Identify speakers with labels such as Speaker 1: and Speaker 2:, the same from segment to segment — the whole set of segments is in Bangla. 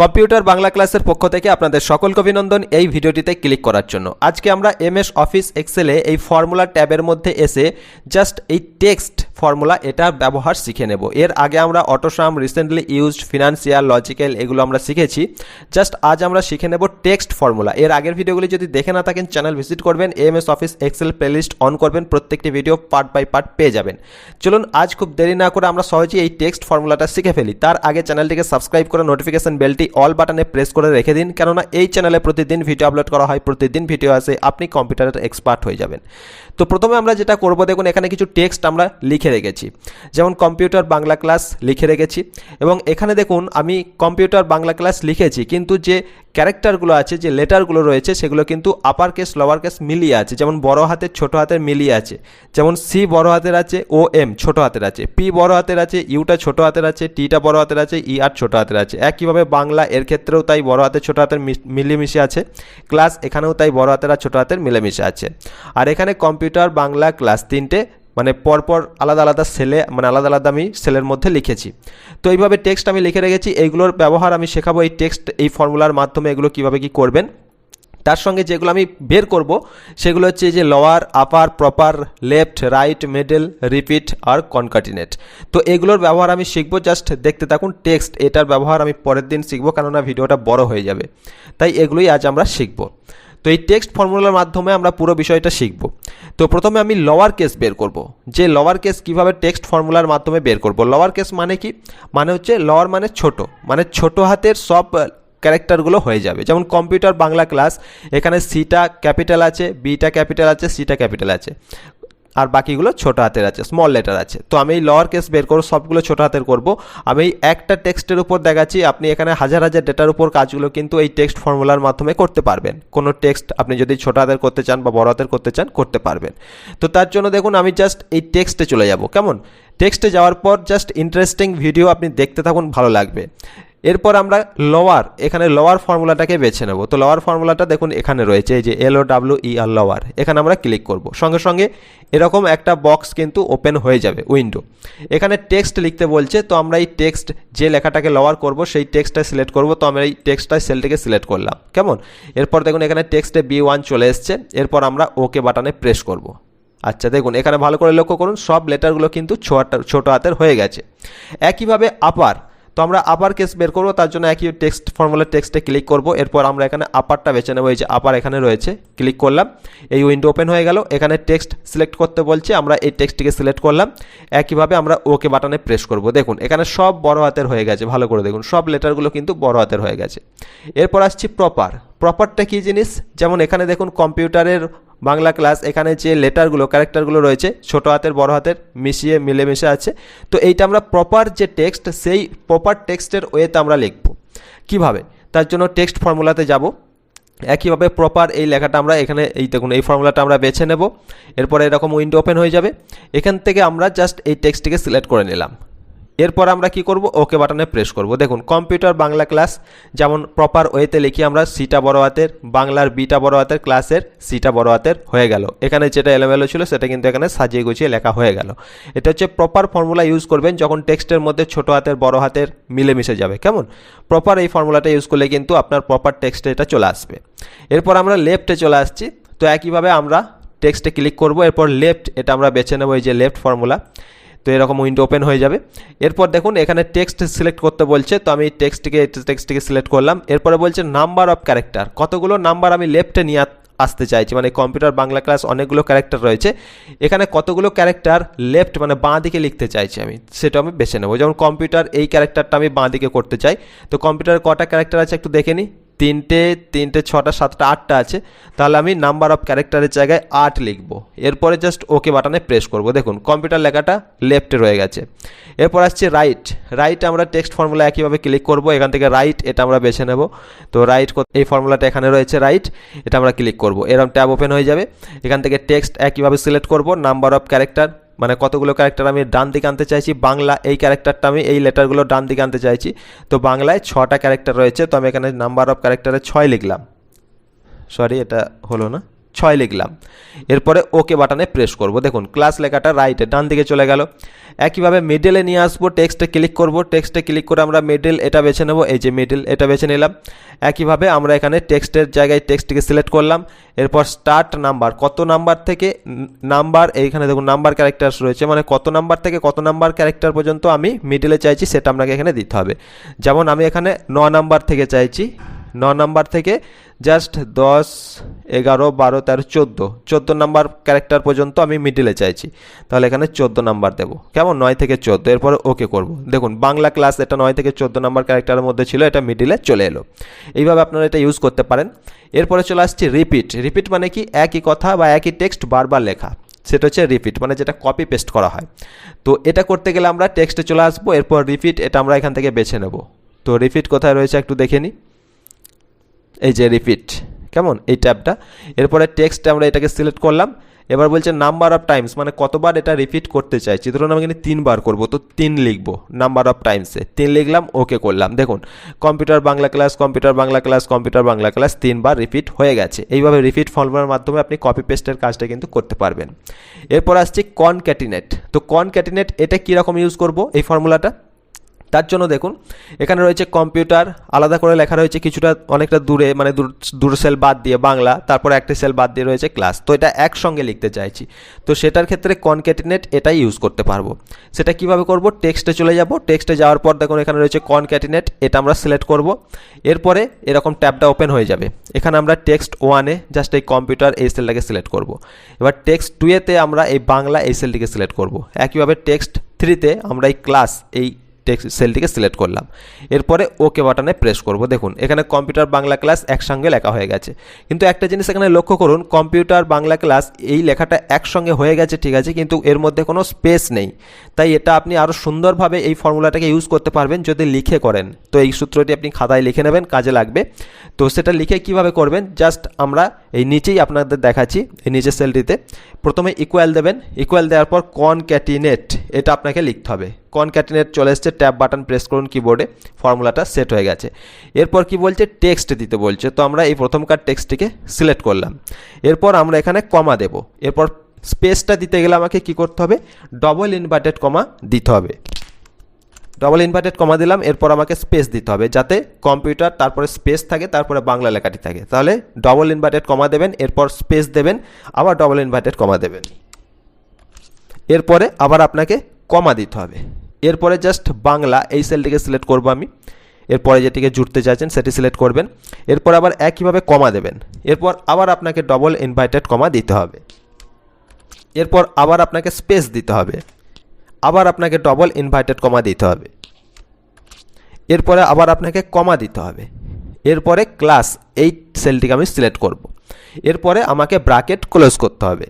Speaker 1: কম্পিউটার বাংলা ক্লাসের পক্ষ থেকে আপনাদের সকলকে অভিনন্দন এই ভিডিওটিতে ক্লিক করার জন্য। আজকে আমরা এমএস অফিস এক্সেলে এই ফর্মুলা ট্যাবের মধ্যে এসে জাস্ট এই টেক্সট ফর্মুলা এটা ব্যবহার শিখে নেব। এর আগে আমরা autosum, recently used, financial, logical এগুলো আমরা শিখেছি। জাস্ট আজ আমরা শিখে নেব টেক্সট ফর্মুলা। এর আগের ভিডিওগুলি যদি দেখে না থাকেন, চ্যানেল ভিজিট করবেন, MS Office Excel playlist on করবেন, প্রত্যেকটি ভিডিও পার্ট বাই পার্ট পেয়ে যাবেন। চলুন, আজ খুব দেরি না করে আমরা সহজেই এই টেক্সট ফর্মুলাটা শিখে ফেলি। তার আগে চ্যানেলটিকে সাবস্ক্রাইব করে নোটিফিকেশন বেলটি অল বাটনে প্রেস করে রেখে দিন, কেননা এই চ্যানেলে প্রতিদিন ভিডিও আপলোড করা হয়, প্রতিদিন ভিডিও আসে, আপনি কম্পিউটারের এক্সপার্ট হয়ে যাবেন। তো প্রথমে আমরা যেটা করব, দেখুন, এখানে কিছু টেক্সট আমরা লিখে রেখেছি। যেমন কম্পিউটার বাংলা ক্লাস লিখে রেখেছি, এবং এখানে দেখুন, আমি কম্পিউটার বাংলা ক্লাস লিখেছি, কিন্তু যে ক্যারেক্টারগুলো আছে, যে লেটারগুলো রয়েছে, সেগুলো কিন্তু আপার কেস লোয়ার কেস মিলিয়ে আছে। যেমন, বড় হাতের, ছোট হাতের মিলিয়ে আছে। যেমন সি বড় হাতের আছে ও এম ছোট হাতের আছে পি বড় হাতের আছে ইউটা ছোট হাতের আছে টিটা বড় হাতের আছে ই আর ছোট হাতের আছে। একইভাবে বাংলা এর ক্ষেত্রেও তাই বড় হাতের ছোট হাতের মিলেমিশে আছে। ক্লাস এখানেও তাই বড় হাতের আর ছোট হাতের মিলেমিশে আছে। আর এখানে কম্পিউটার, বাংলা ক্লাস তিনটে মানে পরপর আলাদা আলাদা সেলে মানে আলাদা আলাদা আমি সেলের মধ্যে লিখেছি। তো এইভাবে টেক্সট আমি লিখে রেখেছি। এইগুলোর ব্যবহার আমি শেখাবো এই টেক্সট এই ফর্মুলার মাধ্যমে এগুলো কীভাবে কী করবেন। তার সঙ্গে যেগুলো আমি বের করব, সেগুলো হচ্ছে যে lower upper proper left right middle repeat আর কনকাটিনেট তো এগুলোর ব্যবহার আমি শিখব জাস্ট দেখতে থাকুন টেক্সট এটার ব্যবহার আমি পরের দিন শিখব কেননা ভিডিওটা বড় হয়ে যাবে। তাই এগুলোই আজ আমরা শিখব। তো এই টেক্সট ফর্মুলার মাধ্যমে আমরা পুরো বিষয়টা শিখব। তো প্রথমে আমি লোয়ার কেস বের করব। যে লোয়ার কেস কীভাবে টেক্সট ফর্মুলার মাধ্যমে বের করব? লোয়ার কেস মানে কি? মানে হচ্ছে লোয়ার মানে ছোট। মানে ছোট হাতের সব ক্যারেক্টারগুলো হয়ে যাবে। যেমন কম্পিউটার বাংলা ক্লাস এখানে সিটা ক্যাপিটাল আছে বিটা ক্যাপিটাল আছে সিটা ক্যাপিটাল আছে। আর বাকিগুলো ছোট হাতের আছে স্মল লেটার আছে। তো আমি এই লোয়ার কেস বের করব সবগুলো ছোট হাতের করব। আমি একটা টেক্সটের উপর দেখাচ্ছি, আপনি এখানে হাজার হাজার ডেটার উপর কাজগুলো কিন্তু এই টেক্সট ফর্মুলার মাধ্যমে করতে পারবেন। কোনো টেক্সট আপনি যদি ছোট হাতের করতে চান বা বড় হাতের করতে চান, করতে পারবেন। তো তার জন্য দেখুন, আমি জাস্ট এই টেক্সটে চলে যাব। কেমন? টেক্সটে যাওয়ার পর জাস্ট ইন্টারেস্টিং ভিডিও আপনি দেখতে থাকুন, ভালো লাগবে। এরপর আমরা লোয়ার এখানে লোয়ার ফর্মুলাটাকে বেছে নেব। তো লোয়ার ফর্মুলাটা দেখুন এখানে রয়েছে, এই যে এল ও ডাব্লিউ ই আর লোয়ার এখানে আমরা ক্লিক করব। সঙ্গে সঙ্গে এরকম একটা বক্স কিন্তু ওপেন হয়ে যাবে উইন্ডো এখানে টেক্সট লিখতে বলছে, তো আমরা এই টেক্সট যে লেখাটাকে লোয়ার করব, সেই টেক্সটটা সিলেক্ট করব। তো আমরা এই টেক্সটটা সেলটাকে সিলেক্ট করলাম, কেমন? এরপর দেখুন এখানে টেক্সটে বি ওয়ান চলে এসছে, এরপর আমরা ওকে বাটনে প্রেস করব। আচ্ছা দেখুন, এখানে ভালো করে লক্ষ্য করুন, সব লেটারগুলো কিন্তু ছোট হাতের হয়ে গেছে। একইভাবে আপার তো আমরা আপার কেস বের করব, তার জন্য একই টেক্সট ফর্মুলার টেক্সটে ক্লিক করব। এরপর আমরা এখানে আপারটা বেছে নেব, এই যে আপার এখানে রয়েছে ক্লিক করলাম। এই উইন্ডো ওপেন হয়ে গেল, এখানে টেক্সট সিলেক্ট করতে বলছে, আমরা এই টেক্সটটিকে সিলেক্ট করলাম। একইভাবে আমরা ওকে বাটনে প্রেস করব। দেখুন, এখানে সব বড় হাতের হয়ে গেছে, ভালো করে দেখুন, সব লেটারগুলো কিন্তু বড় হাতের হয়ে গেছে। এরপর আসছি প্রপার প্রপারটা কী জিনিস? যেমন এখানে দেখুন কম্পিউটারের বাংলা ক্লাস এখানে যে লেটারগুলো ক্যারেক্টারগুলো রয়েছে, ছোট হাতের, বড় হাতের, মিশিয়ে, মিলেমিশে আছে। তো এইটা আমরা প্রপার যে টেক্সট সেই প্রপার টেক্সটের ওয়েতে আমরা লিখব। কীভাবে? তার জন্য টেক্সট ফর্মুলাতে যাব। একইভাবে প্রপার এই লেখাটা আমরা এখানে, এই দেখুন, এই ফর্মুলাটা আমরা বেছে নেব। এরপরে এরকম উইন্ডো ওপেন হয়ে যাবে। এখান থেকে আমরা জাস্ট এই টেক্সটটিকে সিলেক্ট করে নিলাম। এরপর আমরা কি করব? ওকে বাটনে প্রেস করব। দেখুন কম্পিউটার বাংলা ক্লাস যেমন প্রপার ওয়েতে লিখি আমরা সিটা বড় হাতের, বাংলার বিটা বড় হাতের ক্লাসের সিটা বড় হাতের হয়ে গেল। এখানে যেটা এলোমেলো ছিল, সেটা কিন্তু এখানে সাজিয়ে গুছিয়ে লেখা হয়ে গেল। এটা হচ্ছে প্রপার ফর্মুলা ইউজ করবেন যখন টেক্সটের মধ্যে ছোট হাতের, বড় হাতের মিলেমিশে যাবে। কেমন? প্রপার এই ফর্মুলাটা ইউজ করলে কিন্তু আপনার প্রপার টেক্সটে এটা চলে আসবে। এরপর আমরা লেফটে চলে আসছি। তো একইভাবে আমরা টেক্সটে ক্লিক করব। এরপর লেফট এটা আমরা বেছে নেব, এই যে লেফট ফর্মুলা তো এরকম উইন্ডো ওপেন হয়ে যাবে। এরপর দেখুন, এখানে টেক্সট সিলেক্ট করতে বলছে, তো আমি টেক্সটটিকে টেক্সটটিকে সিলেক্ট করলাম। এরপরে বলছে নাম্বার অফ ক্যারেক্টার কতগুলো নাম্বার আমি লেফটে নিয়ে আসতে চাইছি? মানে কম্পিউটার বাংলা ক্লাস অনেকগুলো ক্যারেক্টার রয়েছে। এখানে কতগুলো ক্যারেক্টার লেফট মানে বাঁ দিকে লিখতে চাইছি আমি, সেটা আমি বেছে নেব। যেমন কম্পিউটার এই ক্যারেক্টারটা আমি বাঁ দিকে করতে চাই। তো কম্পিউটারে কটা ক্যারেক্টার আছে একটু দেখে নিই। তিনটে তিনটে, ছটা, সাতটা, আটটা আছে, তাহলে আমি নাম্বার অফ ক্যারেক্টারের জায়গায় আট লিখব। এরপরে জাস্ট ওকে বাটনে প্রেস করব। দেখুন কম্পিউটার লেখাটা লেফটে রয়ে গেছে। এরপর আসছে রাইট রাইট আমরা টেক্সট ফর্মুলা একইভাবে ক্লিক করব। এখান থেকে রাইট এটা আমরা বেছে নেব। তো রাইট এই ফর্মুলাটা এখানে রয়েছে রাইট এটা আমরা ক্লিক করব। এরকম ট্যাব ওপেন হয়ে যাবে। এখান থেকে টেক্সট একইভাবে সিলেক্ট করব। নাম্বার অফ ক্যারেক্টার মানে কতগুলো ক্যারেক্টার আমি ডান দিকে আনতে চাইছি, বাংলা এই ক্যারেক্টারটা আমি এই লেটারগুলো ডান দিকে আনতে চাইছি। তো বাংলায় ছটা ক্যারেক্টার রয়েছে, তো আমি এখানে নাম্বার অফ ক্যারেক্টারে ছয় লিখলাম। সরি এটা হলো না? ছয় লিখলাম। এরপরে ওকে বাটনে প্রেস করব। দেখুন ক্লাস লেখাটা রাইটে ডান দিকে চলে গেল। একইভাবে মিডেলে নিয়ে আসব টেক্সটে ক্লিক করব। টেক্সটে ক্লিক করে আমরা মিডেল এটা বেছে নেব। এই যে মিডল এটা বেছে নিলাম। একইভাবে আমরা এখানে টেক্সটের জায়গায় টেক্সটটিকে সিলেক্ট করলাম। এরপর স্টার্ট নাম্বার কত নাম্বার থেকে নাম্বার এইখানে দেখুন নাম্বার ক্যারেক্টার্স রয়েছে। মানে কত নাম্বার থেকে কত নাম্বার ক্যারেক্টার পর্যন্ত আমি মিডেলে চাইছি, সেটা আপনাকে এখানে দিতে হবে। যেমন আমি এখানে ন নাম্বার থেকে চাইছি। ন নাম্বার থেকে জাস্ট দশ, এগারো, বারো, তেরো, চোদ্দ। চোদ্দ নাম্বার ক্যারেক্টার পর্যন্ত আমি মিডিলে চাইছি। তাহলে এখানে চোদ্দ নাম্বার দেবো। কেমন? নয় থেকে চোদ্দ। এরপরে ওকে করব। দেখুন, বাংলা ক্লাস এটা নয় থেকে চোদ্দ নাম্বার ক্যারেক্টারের মধ্যে ছিল, এটা মিডিলে চলে এলো। এইভাবে আপনারা এটা ইউজ করতে পারেন। এরপরে চলে আসছি রিপিট রিপিট মানে কি? একই কথা বা একই টেক্সট বারবার লেখা। সেটা হচ্ছে রিপিট মানে যেটা কপি পেস্ট করা হয়। তো এটা করতে গেলে আমরা টেক্সটে চলে আসব। এরপর রিপিট এটা আমরা এখান থেকে বেছে নেব। তো রিপিট কোথায় রয়েছে একটু দেখে নিই। এই যে রিপিট কেমন? এই ট্যাবটা। এরপরে টেক্সট আমরা এটাকে সিলেক্ট করলাম। এবার বলছে নাম্বার অফ টাইমস মানে কতবার এটা রিপিট করতে চাইছি। ধরুন আমি এখানে তিনবার করব, তো তিন লিখব নাম্বার অফ টাইমসে তিন লিখলাম ওকে করলাম। দেখুন computer Bangla class computer Bangla class computer Bangla class তিনবার রিপিট হয়ে গেছে। এইভাবে রিপিট ফর্মুলার মাধ্যমে আপনি কপি পেস্টের কাজটা কিন্তু করতে পারবেন। এরপর আসছি কনক্যাটিনেট তো কনক্যাটিনেট এটা কীরকম ইউজ করব এই ফর্মুলাটা তার জন্য দেখুন, এখানে রয়েছে কম্পিউটার, আলাদা করে লেখা রয়েছে কিছুটা অনেকটা দূরে মানে দূর সেল বাদ দিয়ে বাংলা, তারপর একটা সেল বাদ দিয়ে রয়েছে ক্লাস। তো এটা একসঙ্গে লিখতে চাইছি। তো সেটার ক্ষেত্রে কনক্যাটিনেট এটাই ইউজ করতে পারব। সেটা কীভাবে করব? টেক্সটে চলে যাব। টেক্সটে যাওয়ার পর দেখুন, এখানে রয়েছে কনক্যাটিনেট এটা আমরা সিলেক্ট করব। এরপরে এরকম ট্যাবটা ওপেন হয়ে যাবে। এখানে আমরা টেক্সট ওয়ানে জাস্ট এই কম্পিউটার এই সেলটাকে সিলেক্ট করব। এবার টেক্সট টুয়েতে আমরা এই বাংলা, এই সেলটিকে সিলেক্ট করব। একইভাবে টেক্সট থ্রিতে আমরা এই ক্লাস এই সেলটিকে সিলেক্ট করলাম। এরপরে ওকে বাটনে প্রেস করব। দেখুন, এখানে কম্পিউটার বাংলা ক্লাস একসঙ্গে লেখা হয়ে গেছে। কিন্তু একটা জিনিস এখানে লক্ষ্য করুন কম্পিউটার বাংলা ক্লাস এই লেখাটা একসঙ্গে হয়ে গেছে, ঠিক আছে, কিন্তু এর মধ্যে কোনো স্পেস নেই। তাই এটা আপনি আরও সুন্দরভাবে এই ফর্মুলাটাকে ইউজ করতে পারবেন যদি লিখে করেন। তো এই সূত্রটি আপনি খাতায় লিখে নেবেন, কাজে লাগবে। তো সেটা লিখে কীভাবে করবেন? জাস্ট আমরা এই নিচেই আপনাদের দেখাচ্ছি, এই নিচের সেলটিতে প্রথমে ইকুয়াল দেবেন। ইকুয়াল দেওয়ার পর কনক্যাটিনেট এটা আপনাকে লিখতে হবে। কনক্যাটিনেট চলে এসছে ট্যাব বাটন প্রেস করুন কিবোর্ডে ফর্মুলাটা সেট হয়ে গেছে। এরপর কি বলছে? টেক্সট দিতে বলছে। তো আমরা এই প্রথমকার টেক্সটটিকে সিলেক্ট করলাম। এরপর আমরা এখানে কমা দেব। এরপর স্পেসটা দিতে গেলে আমাকে কি করতে হবে? ডবল ইনভার্টেড কমা দিতে হবে। ডবল ইনভার্টেড কমা দিলাম। এরপর আমাকে স্পেস দিতে হবে যাতে কম্পিউটার তারপরে স্পেস থাকে, তারপরে বাংলা লেখাটি থাকে। তাহলে ডবল ইনভার্টেড কমা দেবেন, এরপর স্পেস দেবেন, আবার ডবল ইনভার্টেড কমা দেবেন। এরপরে আবার আপনাকে কমা দিতে হবে। এরপরে জাস্ট বাংলা এই সেলটিকে সিলেক্ট করব আমি। এরপরে যেটিকে জুড়তে চাইছেন সেটি সিলেক্ট করবেন। এরপর আবার একইভাবে কমা দেবেন। এরপর আবার আপনাকে ডবল ইনভাইটেড কমা দিতে হবে। এরপর আবার আপনাকে স্পেস দিতে হবে। আবার আপনাকে ডবল ইনভাইটেড কমা দিতে হবে। এরপরে আবার আপনাকে কমা দিতে হবে। এরপরে ক্লাস এই সেলটিকে আমি সিলেক্ট করব। এরপরে আমাকে ব্রাকেট ক্লোজ করতে হবে।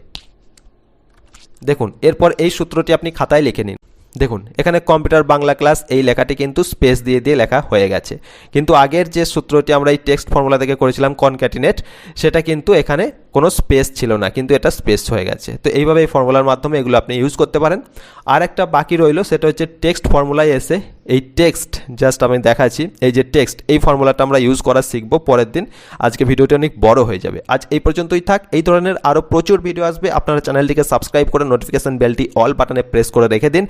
Speaker 1: দেখুন, এরপর এই সূত্রটি আপনি খাতায় লিখে নিন। দেখুন, এখানে কম্পিউটার বাংলা ক্লাস এই লেখাটি কিন্তু স্পেস দিয়ে দিয়ে লেখা হয়ে গেছে। কিন্তু আগের যে সূত্রটি আমরা এই টেক্সট ফর্মুলা থেকে করেছিলাম কনক্যাটিনেট সেটা কিন্তু এখানে কোনো স্পেস ছিল না, কিন্তু এটা স্পেস হয়ে গেছে। তো এইভাবে এই ফর্মুলার মাধ্যমে এগুলো আপনি ইউজ করতে পারেন। আর একটা বাকি রইল, সেটা হচ্ছে টেক্সট ফর্মুলায় এসে এই টেক্সট জাস্ট আমি দেখাচ্ছি, এই যে টেক্সট এই ফর্মুলাটা আমরা ইউজ করা শিখব পরের দিন। আজকে ভিডিওটি অনেক বড় হয়ে যাবে। আজ এই পর্যন্তই থাক। এই ধরনের আরও প্রচুর ভিডিও আসবে। আপনারা চ্যানেলটিকে সাবস্ক্রাইব করে নোটিফিকেশান বেলটি অল বাটনে প্রেস করে রেখে দিন।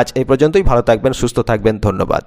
Speaker 1: আজ এই পর্যন্তই। ভালো থাকবেন, সুস্থ থাকবেন। ধন্যবাদ।